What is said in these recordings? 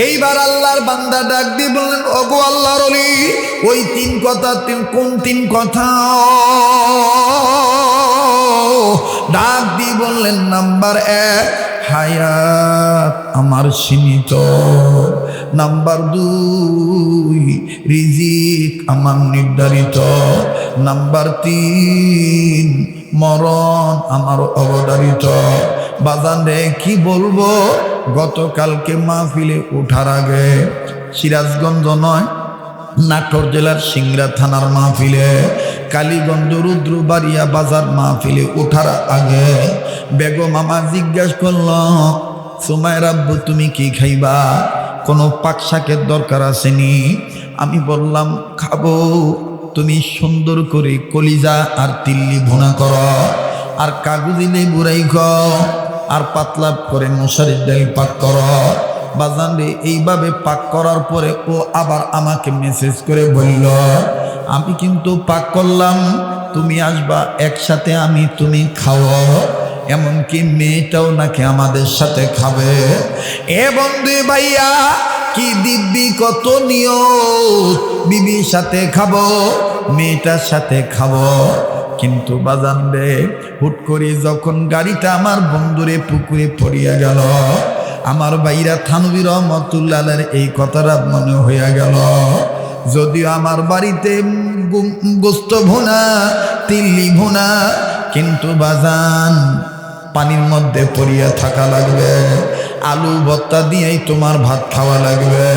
এইবার আল্লাহর বান্দা ডাক দিয়ে বললেন ওগো আল্লাহর ওই তিন কথা কোন তিন কথা? ডাক দিয়ে বললেন, নাম্বার এক হায়াত আমার সীমিত। নাম্বার দুই, রিজিক আমার নির্ধারিত। নাম্বার তিন, মরণ আমার অবধারিত। বাজান কি বলব? গতকালকে মাহফিলে ওঠার আগে সিরাজগঞ্জ নয় নাটোর জেলার সিংড়া থানার মাহফিলে, কালীগঞ্জ রুদ্রবাড়িয়া বাজার মাহফিলে ওঠার আগে বেগম আমার জিজ্ঞাসা করল সুমায় রাব্বু, তুমি কি খাইবা? কোনো পাক শাকের দরকার আসেনি? আমি বললাম, খাব। তুমি সুন্দর করে কলিজা আর তিল্লি ভুনা কর, আর কাগজি লেবু রাইখ আর পাতলা করে মশারির ডাল পাক কর। বাজান রে, এইভাবে পাক করার পরে ও আবার আমাকে মেসেজ করে বলল, আমি কিন্তু পাক করলাম, তুমি আসবা একসাথে আমি তুমি খাও। এমনকি মেয়েটাও নাকি আমাদের সাথে খাবে। এ বন্ধু ভাইয়া, কি দিব্যি, কত নিয়ত, বিবির সাথে খাব, মেয়েটার সাথে খাব। কিন্তু বাজান রে, হুট করে যখন গাড়িটা আমার বন্ধুরে পুকুরে পড়িয়া গেল আমার বাইরা থানবির রহমতুল্লাহের এই কথাটা মনে হইয়া গেল। যদিও আমার বাড়িতে গোস্ত ভুনা, তিল্লি ভুনা, কিন্তু বাজান পানির মধ্যে পড়িয়া থাকা লাগবে। আলু ভত্তা দিয়েই তোমার ভাত খাওয়া লাগবে।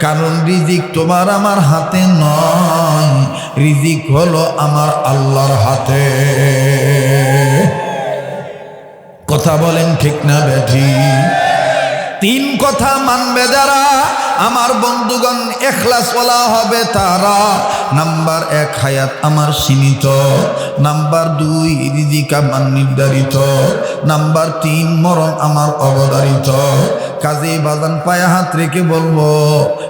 কারণ রিজিক তোমার আমার হাতে নয়, রিজিক হলো আমার আল্লাহর হাতে। কথা বলেন ঠিক না বেঠি? তিন কথা মানবে যারা? আমার বন্ধুগণ এখলাসওয়ালা হবে তারা। নাম্বার এক হায়াত আমার সীমিত। নাম্বার দুই রিজিক আমার নির্ধারিত। নাম্বার তিন মরণ আমার অবধারিত। কাজে বাজান পায়ে হাত রেখে বলব,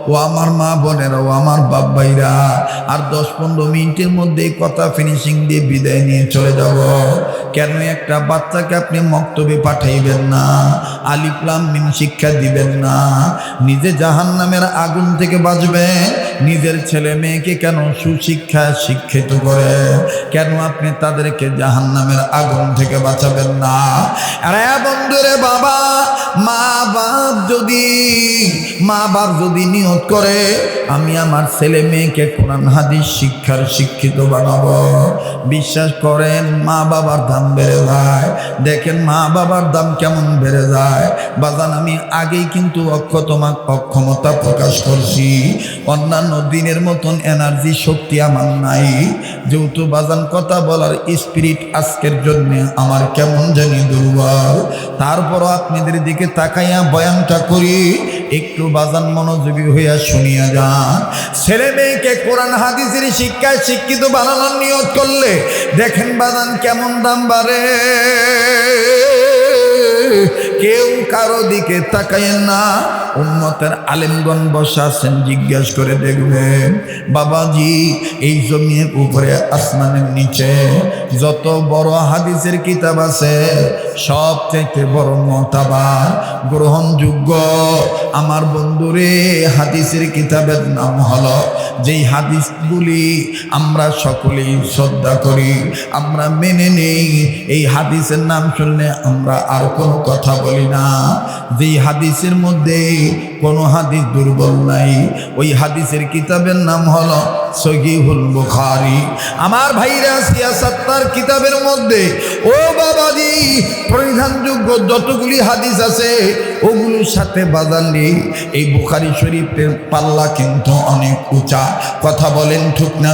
ও আমার মা বোনেরা, ও আমার বাপ ভাইরা, আর দশ পনেরো মিনিটের মধ্যে কথা ফিনিশিং দিয়ে বিদায় নিয়ে চলে যাব। কেন একটা বাচ্চাকে আপনি মক্তবে পাঠাইবেন না? আলিপ্লাম মিন শিক্ষা দিবেন না? নিজে জাহান নামের আগুন থেকে বাঁচবেন নিজের ছেলে মেয়েকে কেন সুশিক্ষা শিক্ষিত করে, কেন আপনি তাদেরকে জাহান নামের আগুন থেকে বাঁচাবেন না? আরে বন্ধুরে বাবা, মা বাপ যদি, মা বাপ যদি নিয়ত করে, আমি আমার ছেলে মেয়েকে কোরআন, হাদিস শিক্ষার শিক্ষিত বানাবো। বিশ্বাস করেন, মা বাবার দাম বেড়ে যায়। দেখেন মা বাবার দাম কেমন বেড়ে যায়। বাজান, আমি আগেই কিন্তু অক্ষতমা অক্ষমতা প্রকাশ করছি। অন্যান্য দিনের মতন এনার্জি শক্তি আমার নাই। যেহেতু বাজান কথা বলার স্পিরিট আজকের জন্য আমার কেমন জানি দুর্বল। তারপরও আপনাদের দিকে তাকাইয়া বয়ানটা করি, একটু বাজান মনোযোগী হইয়া শুনিয়া যান। ছেলে মেয়েকে কোরআন, হাদিসের শিক্ষায় শিক্ষিত বানানোর নিয়ত করলে দেখেন বাজান কেমন দাম বাড়ে। কেউ কারও দিকে তাকায়েন না। উন্মতের আলেমগণ বসা আছেন, জিজ্ঞাসা করে দেখবেন, বাবাজি, এই জমির উপরে, আসমানের নিচে যত বড় হাদিসের কিতাব আছে সব চাইতে বড় মতাবার গ্রহণযোগ্য। আমার বন্ধুরে, হাদিসের কিতাবের নাম হলো, যেই হাদিসগুলি আমরা সকলেই শ্রদ্ধা করি, আমরা মেনে নেই, এই হাদিসের নাম শুনলে আমরা আর কোনো কথা বলি না। যেই হাদিসের মধ্যে কোনো হাদিস দুর্বল নাই, ওই হাদিসের কিতাবের নাম হলো সহিহুল বুখারি। আমার ভাইরা সিয়াসাত্তার কিতাবের মধ্যে, ও বাবাজি পরিধানযোগ্য যতগুলি হাদিস আছে, ওগুলোর সাথে বাজানলি এই বুখারি শরীফের পাল্লা কিন্তু অনেক উঁচা। কথা বলেন ঠিক না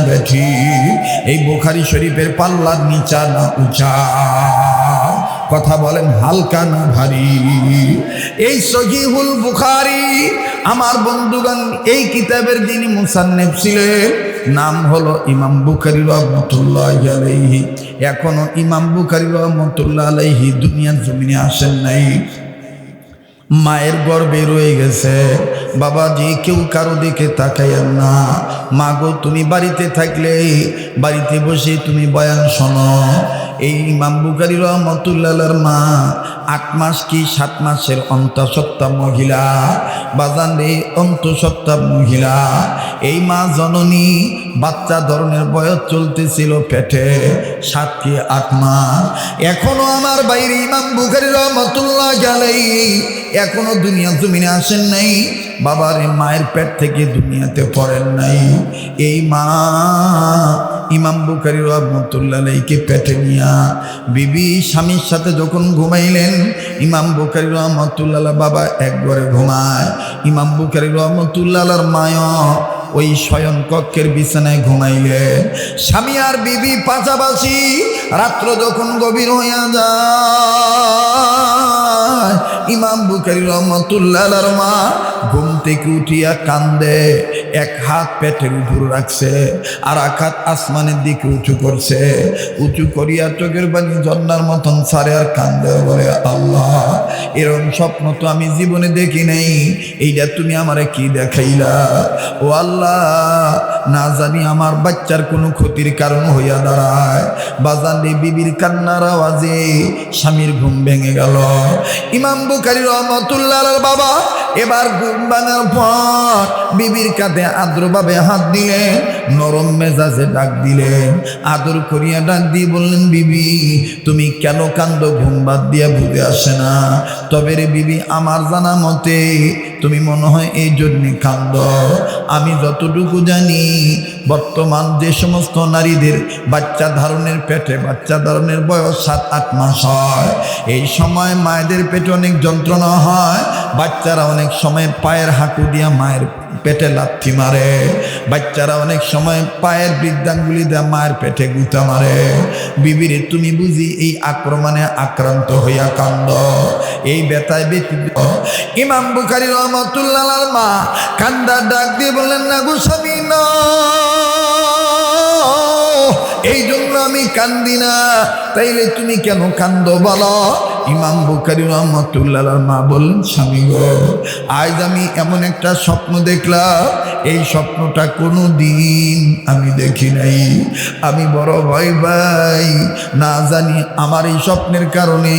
এই বুখারি শরীফের পাল্লা নিচা না উঁচা? কথা বলেন, হালকা না ভারী। এই সহিহুল বুখারি, আমার বন্ধুগণ, এই কিতাবের যিনি মুসান্নেফ ছিলেন, নাম হলো ইমাম বুখারি রহমতুল্লাহ আলাইহি। এখনও ইমাম বুখারি রহমতুল্লাহ আলাইহি দুনিয়ার জমিনে আসেন নাই। মায়ের গর্বে রয়ে গেছে। বাবাজি, কেউ কারও দিকে তাকাইয়েন না। মা গো, তুমি বাড়িতে থাকলে বাড়িতে বসে তুমি বয়ান শোনো। এই ইমাম বুকারি রহমতুল্লাহর মা আট মাস কি সাত মাসের অন্তঃসত্ত্বা মহিলা? বাজান রে, অন্তঃসত্ত্বা মহিলা। এই মা জননী, বাচ্চা ধরনের বয়স চলতেছিল পেটে। সাত কি আট মাস এখনও আমার বাইরে ইমাম বুখারি রহমতুল্লাহ গেলেই এখনও দুনিয়া জমিনে আসেন নাই। বাবার মায়ের পেট থেকে দুনিয়াতে পড়েন নাই। এই মা ইমাম বুখারি রহমতুল্লাহকে পেটে নিয়া বিবি, স্বামীর সাথে যখন ঘুমাইলেন, ইমাম বুখারি রহমতুল্লাহ বাবা এক ঘরে ঘুমায়। ইমাম বুখারি রহমতুল্লাহর মায় ওই শয়ন কক্ষের বিছানায় ঘুমাইলে স্বামী আর বিবি পাশাপাশি রাত্র যখন গভীর হইয়া যায় ইমাম বুখারি রহমতুল্লাহ মা ঘুম থেকে উঠিয়া কান্দে, এক হাত পেটের উপর রাখছে, আর এক হাত আসমানের দিকে উঁচু করছে। উঁচু করিয়া চোখের বাণী জন্নার মতন সারে আর কান্দে, বলে, আল্লাহ এরকম স্বপ্ন তো আমি জীবনে দেখি নাই এইটা তুমি আমারে কি দেখাইলা? ও আল্লাহ, না জানি আমার বাচ্চার কোনো ক্ষতির কারণ হইয়া দাঁড়ায়। বাজানে বিবির কান্নার আওয়াজে স্বামীর ঘুম ভেঙে গেল। ইমাম বুখারি রহমতুল্লাহ বাবা এবার ঘুম ভাঙার পর বিবির কাঁধে আদ্রভাবে হাত দিলেন নরম মেজাজে ডাক দিলেন, আদর করিয়া ডাক দিয়ে বললেন, বিবি, তুমি কেন কান্দ? ঘুম বাদ দিয়া বুঝে আসে না। তবে রে বিবি, আমার জানা মতে তুমি মনে হয় এই জন্যে কান্দ। আমি যতটুকু জানি, বর্তমান যে সমস্ত নারীদের বাচ্চা ধারণের পেটে বাচ্চা ধারণের বয়স সাত, আট মাস হয়। এই সময় মায়েদের পেটে অনেক যন্ত্রণা হয়। বাচ্চারা অনেক সময় পায়ের হাঁটু দিয়া মায়ের পেটে লাথি মারে। বাচ্চারা অনেক সময় পায়ের বৃদ্ধাঙ্গুলি দেয়া মায়ের পেটে গুতা মারে। বিবিরে, তুমি বুঝি এই আক্রমণে আক্রান্ত হইয়া কান্দ। এই বেতায় ব্যতীত ইমাম বুখারি রহমতুল্লাহ মা কান্দার ডাক দিয়ে বললেন, না গো স্বামী, না। এই জন্য আমি কান্দি না। তাইলে তুমি কেন কান্দ বলো? ইমাম বুখারি রহমতুল্লাহ মা বললেন, স্বামী আজ আমি এমন একটা স্বপ্ন দেখলাম। এই স্বপ্নটা কোনো দিন আমি দেখি নাই। আমি বড় ভয় ভাই না জানি আমার এই স্বপ্নের কারণে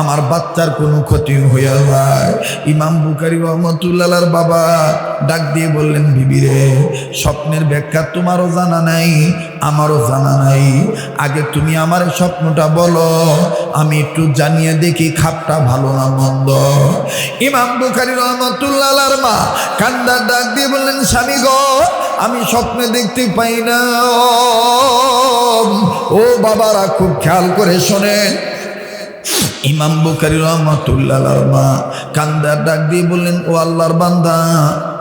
আমার বাচ্চার কোনো ক্ষতি হইয়া যায়। ইমাম বুখারি রহমতুল্লাহর বাবা ডাক দিয়ে বললেন বিবিরে স্বপ্নের ব্যাখ্যা তোমারও জানা নাই, আমারও জানা নাই। আগে তুমি আমার স্বপ্নটা বলো। আমি একটু জানিয়ে দেখি খাপটা ভালো না মন্দ। ইমাম বুখারি রহমতুল্লাহ মা কান্দার ডাক দিয়ে বললেন, স্বামী গো, আমি স্বপ্নে দেখতে পাই না। ও বাবারা, খুব খেয়াল করে শোনেন। ইমাম বুখারি রহমতুল্লাহ মা কান্দার ডাক দিয়ে বললেন, ও আল্লাহর বান্দা,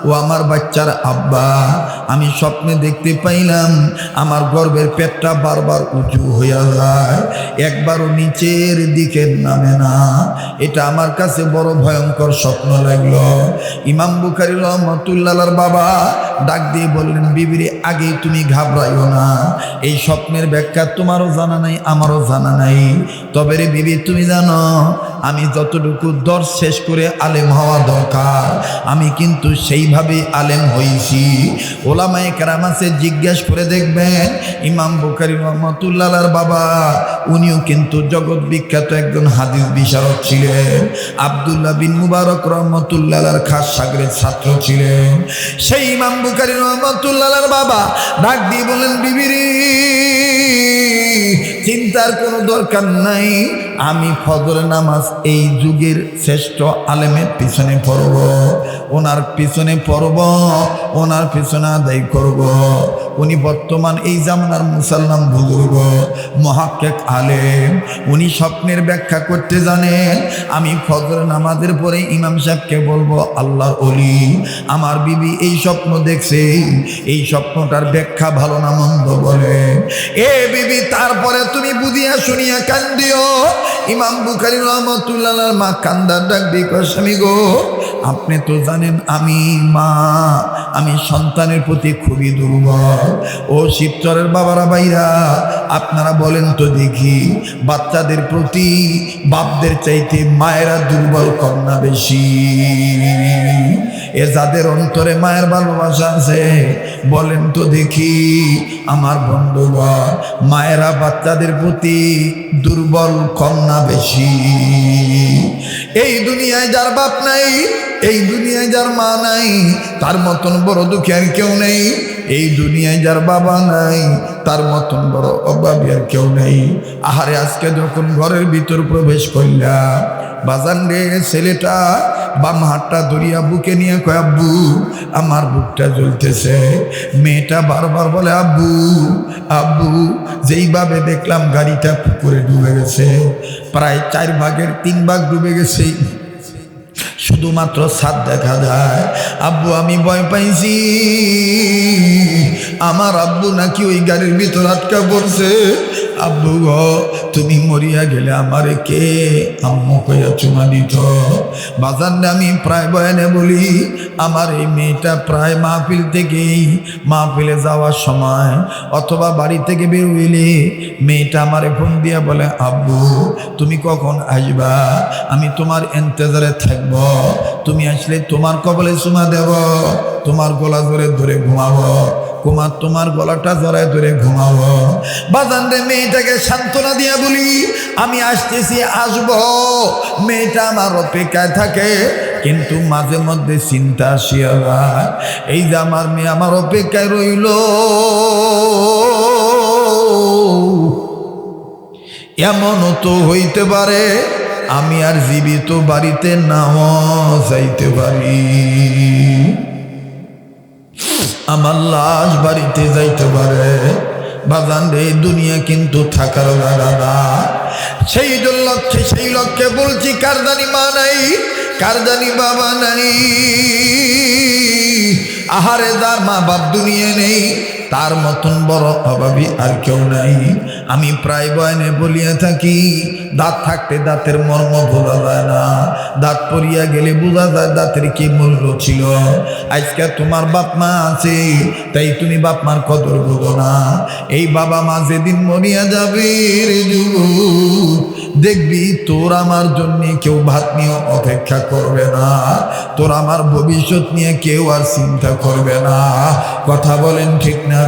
ও আমার বাচ্চার আব্বা, আমি স্বপ্নে দেখতে পাইলাম, আমার গর্বের পেটটা বারবার উঁচু হইয়া যায়, একবারও নিচের দিকে নামে না। এটা আমার কাছে বড় ভয়ঙ্কর স্বপ্ন লাগল। ইমাম বুখারি রহমতুল্লাহর বাবা ডাক দিয়ে বললেন, বিবিরে, আগেই তুমি ঘাবড়াইও না। এই স্বপ্নের ব্যাখ্যা তোমারও জানা নাই, আমারও জানা নাই। তবে রে বিবি, তুমি জানো, আমি যতটুকু দর শেষ করে আলেম হওয়া দরকার, আমি কিন্তু সেইভাবে আলেম হয়েছি। ওলামায়ে কেরামাসে জিজ্ঞেস করে দেখবেন, ইমাম বুখারি রহমতুল্লাহর বাবা, উনিও কিন্তু জগৎ বিখ্যাত একজন হাদিস বিশারদ ছিলেন। আবদুল্লাহ বিন মুবারক রহমতুল্লাহর খাস সাগরের ছাত্র ছিলেন। সেই ইমাম বুখারি রহমতুল্লাহ বাবা ডাক দিয়ে বলেন বিবিরি, চিন্তার কোনো দরকার নাই, আমি ফজর নামাজ এই যুগের শ্রেষ্ঠ আলেমের পিছনে পড়ব, ওনার পিছনে পড়ব, ওনার পিছনে আদায় করব। উনি বর্তমান এই জামানার মুসলমান বুজুর্গ মহাক্কেক আলেম। উনি স্বপ্নের ব্যাখ্যা করতে জানেন, আমি ফজর নামাজের পরে ইমাম সাহেবকে বলব আল্লাহ অলি আমার বিবি এই স্বপ্ন দেখছে, এই স্বপ্নটার ব্যাখ্যা ভালো না মন্দ বলে। এ বিবি, তারপরে তুমি বুঝিয়া শুনিয়া কান্দিও ইমাম বুখারি রহমতুল্লাহ মা কান্দার ডাক দিক স্বামী গো আপনি তো জানেন আমি মা। আমি সন্তানের প্রতি খুবই দুর্বল। ও শিবচরের বাবারা, ভাইরা, আপনারা বলেন তো দেখি, বাচ্চাদের প্রতি বাপদের চাইতে মায়েরা দুর্বল কন্যা বেশি? এ যাদের অন্তরে মায়ের ভালোবাসা আছে, বলেন তো দেখি, আমার বন্ধুগণ, মায়েরা বাচ্চাদের প্রতি দুর্বল কন্যা বেশি? এই দুনিয়ায় যার বাপ নাই এই দুনিয়ায় যার মা নাই, তার মতন বড় দুঃখী আর কেউ নেই। এই দুনিয়ায় যার বাবা নাই, তার মতন বড় অভাবী আর কেউ নেই। আহারে, আজকে যখন ঘরের ভিতর প্রবেশ করলাম, বাজান রে ছেলেটা, বাম হাতটা ধরিয়া বুকে নিয়ে কয়, আব্বু, আমার বুকটা জ্বলতেছে। মেয়েটা বারবার বলে, আব্বু আব্বু, যেইভাবে দেখলাম গাড়িটা পুকুরে ডুবে গেছে, প্রায় চার ভাগের তিন ভাগ ডুবে গেছে। শুধুমাত্র ছাদ দেখা যায়। আব্বু, আমি ভয় পাইছি। আমার আব্বু নাকি ওই গাড়ির ভিতর আটকা পড়ছে। আব্বু গো, তুমি মরিয়া গেলে আমারে কে আম্মু কইয়া চুমা দিত? বাজার আমি প্রায় বয়ানে বলি, আমার এই মেয়েটা প্রায় মাহফিল থেকেই মাহফিলে যাওয়ার সময় অথবা বাড়ি থেকে বের মেয়েটা আমারে ফোন দিয়া বলে, আব্বু, তুমি কখন আসবা? আমি তোমার এন্তেজারে থাকব তুমি আসলে তোমার কবলে চুমা দেব। তোমার গলা ধরে ধরে ঘুমাবো। কুমার তোমার গলাটা জড়ায় ধরে ঘুমাবো। বাজান রে, মেয়েটাকে সান্ত্বনা দিয়া বলি, আমি আসতেছি, আসব। মেয়েটা আমার অপেক্ষায় থাকে, কিন্তু মাঝে মধ্যে চিন্তা আসিয়া এই যে আমার মেয়ে আমার অপেক্ষায় রইল। এমনও তো হইতে পারে আমি আর জীবিত বাড়িতে নাও যাইতে পারি। আমার লাশ বাড়িতে যাইতে পারে। বাজান রে দুনিয়া কিন্তু থাকার না। সেই লক্ষ্যে সেই লক্ষ্যে বলছি, কার জানি মা নাই কারদানি বাবা নাই। আহারে যার মা বাপ দুনিয়া নেই তার মতন বড় অভাবী আর কেউ নাই। আমি প্রায় বয়নে বলিয়া থাকি, দাঁত থাকতে দাঁতের মর্ম বোঝা যায় না। দাঁত পরিয়া গেলে বোঝা যায় দাঁতের কি মূল্য ছিল। আজকে তোমার বাপ মা আছে, তাই তুমি বাপ মার কদর বোঝো না। এই বাবা মা যেদিন মরিয়া যাবে দেখবি তোর আমার জন্য কেউ ভাত নিয়ে অপেক্ষা করবে না। তোর আমার ভবিষ্যৎ নিয়ে কেউ আর চিন্তা করবে না। কথা বলেন ঠিক না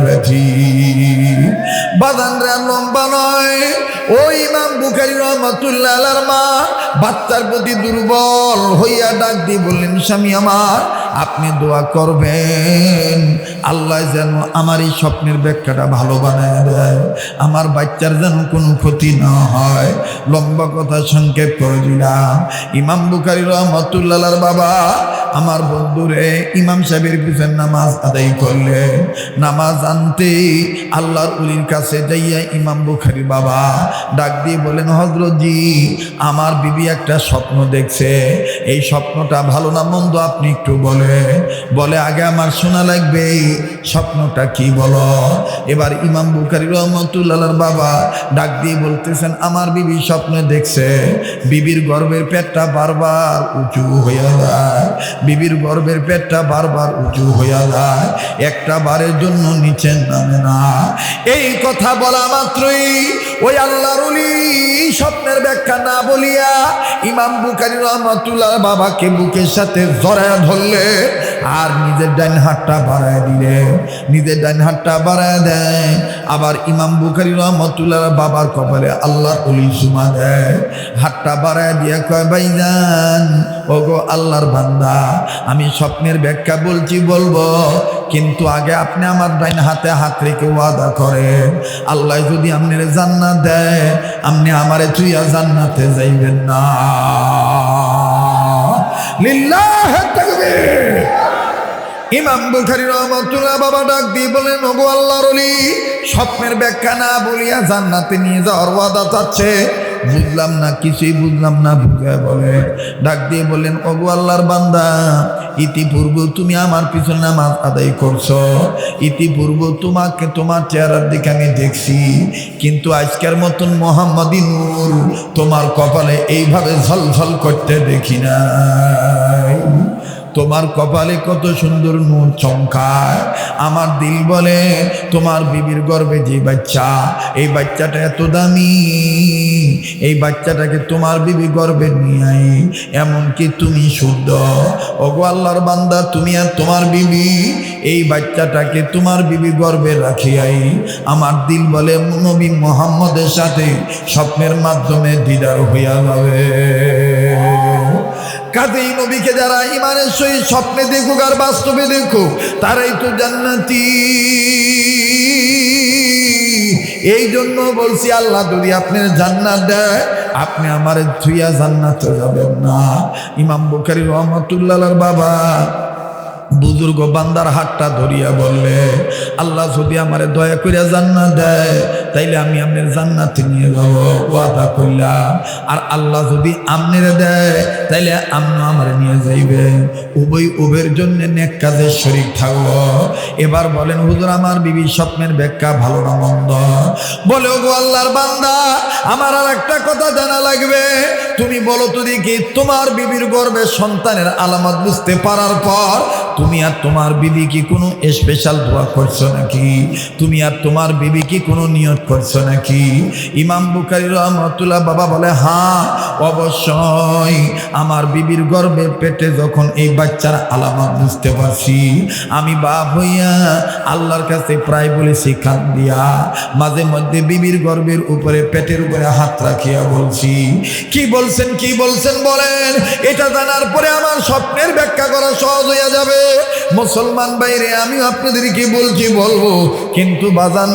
রহমতুল্লাহ আপনি দোয়া করবেন। আল্লাহ যেন আমার এই স্বপ্নের ব্যাখ্যাটা ভালো বানায় দেয়। আমার বাচ্চার যেন কোনো ক্ষতি না হয়। লম্বা কথা সংক্ষেপ করে দিলাম। ইমাম বুখারি রহমতুল্লাহর বাবা, আমার বন্ধুরে ইমাম সাহেবের পিছনে নামাজ আদায় করলে নামাজ আনতে আল্লাহর উলির কাছে যাইয়া ইমাম বুখারি বাবা ডাক দিয়ে বলেন, হজরতজি, আমার বিবি একটা স্বপ্ন দেখছে। এই স্বপ্নটা ভালো না মন্দ আপনি একটু বলে। বলে, আগে আমার শোনা লাগবে স্বপ্নটা কি বলো? এবার ইমাম বুখারি রহমতুল্লাহর বাবা ডাক দিয়ে বলতেছেন, আমার বিবি স্বপ্ন দেখছে। বিবির গর্বের পেটটা বারবার উঁচু হইয়া যায়। বিবির গর্বের পেটটা বারবার উঁচু হইয়া যায়। একটা বারের জন্য নিচে নামে না। এই কথা বলা মাত্রই ওই আল্লাহর স্বপ্নের ব্যাখ্যা না বলিয়া ইমাম বুকারি রহমতুল্লাহ বাবাকে বুকের সাথে জড়ায় ধরলে আর নিজের ডাইন হাতটা বাড়ায় দিলে, নিজের ডাইন হাতটা বাড়ায় দেয়। আবার ইমাম বুখারি রহমতুল্লাহ বাবার কপালে আল্লাহর অলি সুমা দেয়। হাতটা বাড়ায় দিয়ে কয়, ভাইজান, ওগো আল্লাহর বান্দা, আমি স্বপ্নের ব্যাখ্যা বলছি, বলব। কিন্তু আগে আপনি আমার ডাইন হাতে হাত রেখে ওয়াদা করে আল্লাহ যদি আপনার জান্নাত দেয়, আপনি আমারে তুইয়া জান্নাতে যাইবেন না। লিল্লাহ, তাকবীর। ইমাম বুখারি রহমতুল্লাহ বাবা ডাক দিয়ে বলেন, ওগো আল্লাহর স্বপ্নের ব্যাখ্যা না বলিয়া জান্নাতে নিয়ে যাওয়ার ওয়াদা চাচ্ছে। বুঝলাম না, কিছুই বুঝলাম না বুঝে বলে। ডাক দিয়ে বললেন, ওগো আল্লাহর বান্দা ইতিপূর্ব তুমি আমার পিছনে নামাজ আদায় করছ। ইতিপূর্ব তোমাকে তোমার চেহারার দিকে আমি দেখছি। কিন্তু আজকের মতন মোহাম্মদী নূর তোমার কপালে এইভাবে ঝলঝল করতে দেখি না তোমার কপালে কত সুন্দর নূর চমকায়। আমার দিল বলে, তোমার বিবির গর্বে যে বাচ্চা, এই বাচ্চাটা এত দামি। এই বাচ্চাটাকে তোমার বিবি গর্বে নিয়ে আই এমনকি তুমি শুদ্ধ। ওগো আল্লাহর বান্দা, তুমি আর তোমার বিবি, এই বাচ্চাটাকে তোমার বিবি গর্বে রাখিয়াই আমার দিল বলে, নবী মোহাম্মদের সাথে স্বপ্নের মাধ্যমে দিদার হইয়া যাবে। কাজেই নবীকে যারা ইমানের সহিত স্বপ্নে দেখুক আর বাস্তবে দেখুক, তারাই তো জান্নাতি। এই জন্য বলছি, আল্লাহ যদি আপনার জান্নাত দেয়, আপনি আমার থুইয়া জান্নাতে যাবেন না। ইমাম বুখারি রহমতুল্লাহ বাবা বুজুর্গ বান্দার হাতটা ধরিয়া বললে, আল্লাহ যদি আমারে দয়া করিয়া জান্নাত দেয়, তাইলে আমি আপনার জান্নাতে নিয়ে যাব। ওয়াদা করলাম আর আল্লাহ যদি আমনেরে দেয়, তাইলে আমনো আমার নিয়ে যাইবে। উভয় উভয়ের জন্য নেক কাজের শরীর থাকব এবার বলেন, হুজুর, আমার বিবি স্বপ্নের ব্যাখ্যা ভালো না মন্দ? বলে, ওগো আল্লাহর বান্দা, আমার আর একটা কথা জানা লাগবে। তুমি বলো তো দেখি, তোমার বিবির গর্বে সন্তানের আলামত বুঝতে পারার পর তুমি আর তোমার বিবি কি কোনো স্পেশাল দোয়া করছ নাকি? তুমি আর তোমার বিবি কি কোনো নিয়ত করছ নাকি? ইমাম বুখারি রহমতুল্লাহ বাবা বলে হ্যাঁ অবশ্যই। আমার বিবির গর্বে পেটে যখন এই বাচ্চার আলামত বুঝতে পারছি, আমি বাপ হইয়া আল্লাহর কাছে প্রায় বলেছি কান দিয়া, মাঝে মধ্যে বিবির গর্বের উপরে, পেটের উপরে হাত রাখিয়া বলছি, কি বলছেন কি বলছেন বলেন? এটা জানার পরে আমার স্বপ্নের ব্যাখ্যা করা সহজ হইয়া যাবে। মুসলমান বাইরে আমি আপনাদেরকে বলছি বলব কিন্তু বাজান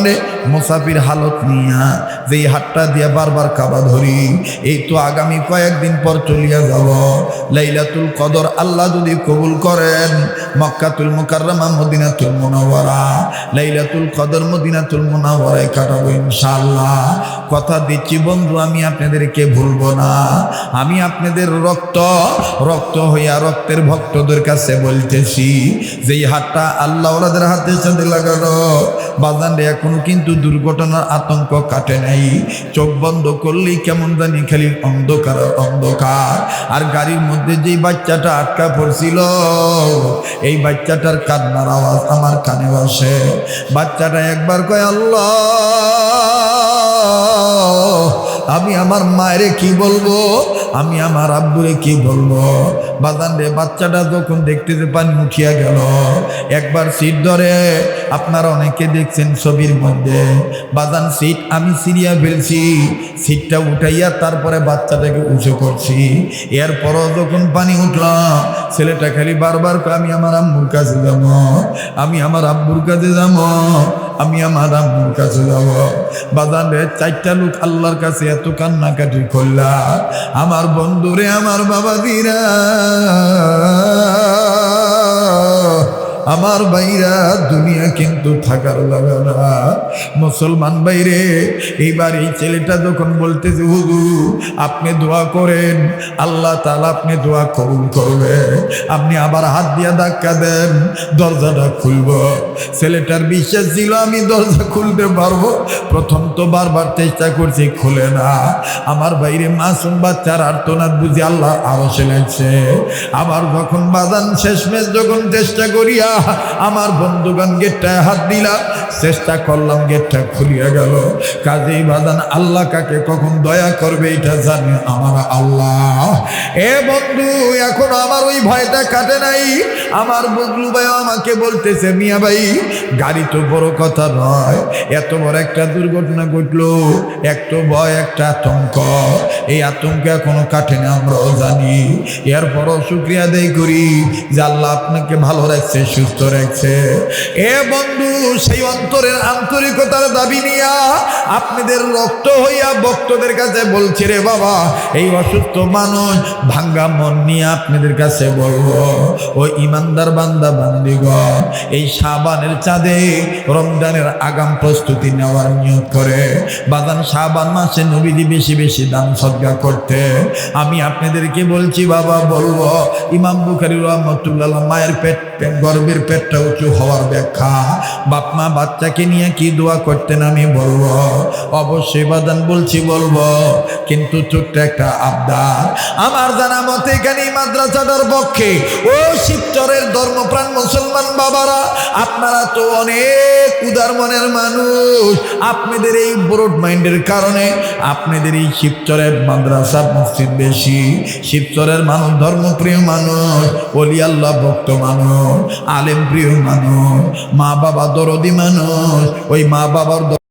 মুসাফির হালত নিয়া যেই হাতটা দিয়া বারবার কাবা ধরি, এই তো আগামী কয়েকদিন পর চলিয়া যাব। লাইলাতুল কদর আল্লাহ যদি কবুল করেন, মক্কাতুল মুকাররমা মদিনাতুল মুনাওয়ারা, লাইলাতুল কদর মদিনাতুল মুনাওয়ারায় কাটাবো ইনশাআল্লাহ। কথা দিচ্ছি, বন্ধু, আমি আপনাদেরকে ভুলবো না। আমি আপনাদের রক্ত রক্ত হইয়া রক্তের ভক্তদের কাছে বলতেছি, যেই হাতটা আল্লাহ ওনাদের হাতের সাথে লাগানো বাজান রে, এখনও কিন্তু দুর্ঘটনার আতঙ্ক কাটে নাই। চোখ বন্ধ করলেই কেমন জানি খালি অন্ধকার অন্ধকার। আর গাড়ির মধ্যে যেই বাচ্চাটা আটকা পড়ছিল, এই বাচ্চাটার কান্নার আওয়াজ আমার কানে বসে। বাচ্চাটা একবার কয়, আল্লাহ, আমি আমার মায়েরে কি বলব? আমি আমার আব্বুরে কি বলব? বাজান রে বাচ্চাটা যখন দেখতে যে পানি উঠিয়া গেল, একবার সিট ধরে, আপনারা অনেকে দেখছেন ছবির মধ্যে, বাজান সিট আমি সিরিয়া ফেলছি, সিটটা উঠাইয়া তারপরে বাচ্চাটাকে উঁচু করছি। এরপরও যখন পানি উঠলাম ছেলেটা খালি বারবার আমি আমার আম্মুর কাছে যাব, আমি আমার আব্বুর কাছে যাব আমি আমার আম্মুর কাছে যাব। বাজারে চারটা লোক আল্লাহর কাছে এত কান্নাকাটি করলা। আমার বন্ধুরে, আমার বাবা দিরা। আমার বাইরা দুনিয়া কিন্তু থাকার লাগে না। মুসলমান বাইরে এইবার এই ছেলেটা যখন বলতেছে, হুজুর, আপনি দোয়া করেন, আল্লাহ তালা আপনি দোয়া কবুল করবে। আপনি আবার হাত দিয়া ধাক্কা দেন, দরজাটা খুলব। ছেলেটার বিশ্বাস ছিল, আমি দরজা খুলতে পারব। প্রথম তো বারবার চেষ্টা করছি, খুলে না। আমার বাইরে মাসুম বাচ্চার আর্তনাদ বুঝি আল্লাহ আরও লাগছে। আবার যখন বাদান শেষমেশ যখন চেষ্টা করিয়া আমার বন্ধুগান গেটটায় হাত দিলাম চেষ্টা করলাম গেটটা খুলিয়া গেল। কাজেই বাদান, আল্লাহ কাকে কখন দয়া করবে এটা জানে আমার আল্লাহ। এ বন্ধু, এখন আমার ওই ভয়টা কাটে নাই। আমার বদলু ভাই আমাকে বলতেছে, মিয়া ভাই, গাড়ি তো বড় কথা নয়, এত বড় একটা দুর্ঘটনা ঘটলো, একটু ভয়, একটা আতঙ্ক। এই আতঙ্ক এখনও কাটে না, আমরাও জানি। এরপরও শুক্রিয়া দেয় করি যে আল্লাহ আপনাকে ভালো রাখছে সুস্থ রাখছে এ বন্ধু, সেই অন্তরের আন্তরিকতার দাবি নিয়া আপনাদের রক্ত হইয়া ভক্তদের কাছে বলছে রে বাবা, এই অসুস্থ মানুষ ভাঙ্গা মন নিয়ে আপনাদের কাছে বলব, ও ইমানদার বান্দা, বান্দিগণ, এই সাবানের চাঁদে রমজানের আগাম প্রস্তুতি নেওয়ার নিয়োগ করে। বাদান সাবান মাসে নবীজি বেশি বেশি দান সদ্গা করতে। আমি আপনাদেরকে বলছি বাবা, বলব, ইমাম বুখারি রহমতুল্লাহ মায়ের পেট গর্বে নবীর পেটটা উঁচু হওয়ার ব্যাখ্যা। বাপ মা বাচ্চাকে নিয়ে কি দোয়া করতেন আমি বলব? অবশ্যই বাদান বলছি বলব, কিন্তু ছোট্ট একটা আবদার। আমার জানা মতে এখানে মাদ্রাসাটার পক্ষে ও শিবচরের ধর্মপ্রাণ মুসলমান বাবারা, আপনারা তো অনেক উদার মনের মানুষ। আপনাদের এই ব্রড মাইন্ডের কারণে আপনাদের এই শিবচরের মাদ্রাসা মসজিদ বেশি। শিবচরের মানুষ ধর্মপ্রিয় মানুষ অলি ভক্ত মানুষ। আলেম প্রিয় মানুষ মা বাবা দরদি মানুষ ওই মা বাবার